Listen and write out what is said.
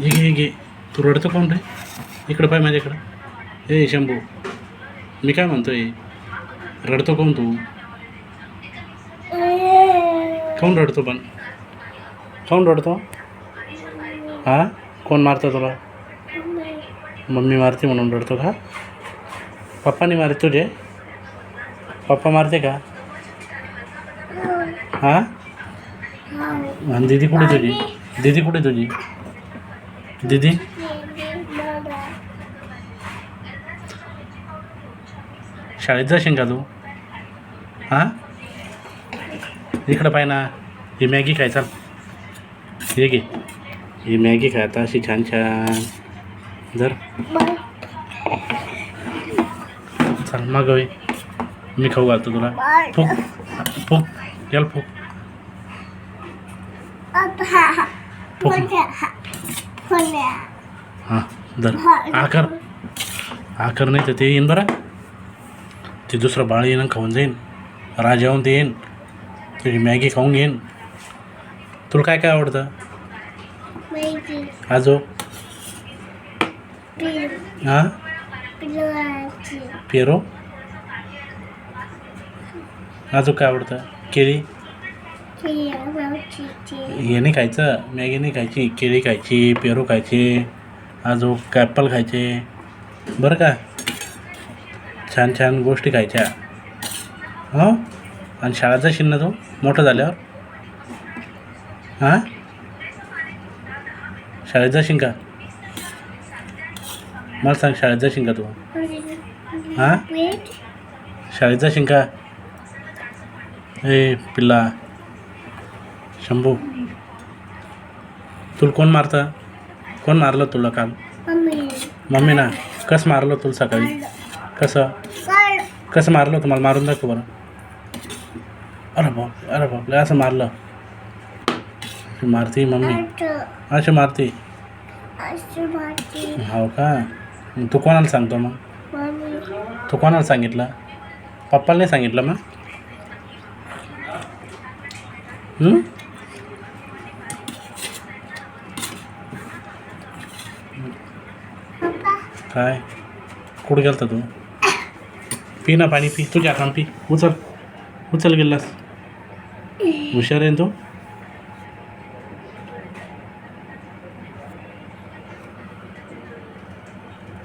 हे घे हे घे. तू रडतो कोण रे? इकडं पाय माझ्याकडं. हे शंभू. मी काय म्हणतो आहे रडतो कोण तू? कोण रडतो पण? कोण रडतो? हा? कोण मारतं तुला? मम्मी मारते म्हणून रडतो का? पप्पानी मारते तुझे? पप्पा मारते का? हा? आणि दीदी कुठे तुझी? दीदी कुठे तुझी? दीदी? शाळेत जाशील का तू? हां? इकडं पाय ना. ही मॅगी खाय चाल. हे घे. ही मॅगी खाय आता अशी छान छान. जर चाल मग मी खाऊ घालतो तुला. फुक. फुक. याल फुक. फुक. हां दर आकर आकर नाही तर ते येईन बरं. ते दुसरं बाळ येईन खाऊन जाईन. राजा येऊन ते येईन. तुझी मॅगी खाऊन घेईन. तुला काय काय आवडतं? आजो. हां? पेरो? अजून काय आवडतं? केळी? हे नाही खायचं मॅगी नाही खायची केळी खायची पेरू खायचे अजून ॲपल खायचे. बरं का? छान छान गोष्टी खायच्या. हो? आणि शाळा जाशील ना तू मोठं झाल्यावर? हां? शाळेत जाशील का मला सांग शाळेत जाशील का तू. हां? शाळेत जाशील का ए पिल्ला. शंभू तुला कोण मारतं? कोण मारलं तुला काल? मम्मी. ना कसं मारलं तुला सकाळी? कसं? कसं मारलं तुम्हाला? मारून दाखव बरं. अरे बाप अरे बापले असं मारलं. मारते मम्मी? अशी मारते? हो का? तू कोणाला सांगतो मग? तू कोणाला सांगितलं? पप्पाला नाही सांगितलं मग हं? काय? कुठं गेलता तू? पी ना पाणी पी. तुझ्या काम पी. उचल. उचल गेलास. हुशार आहे ना तू?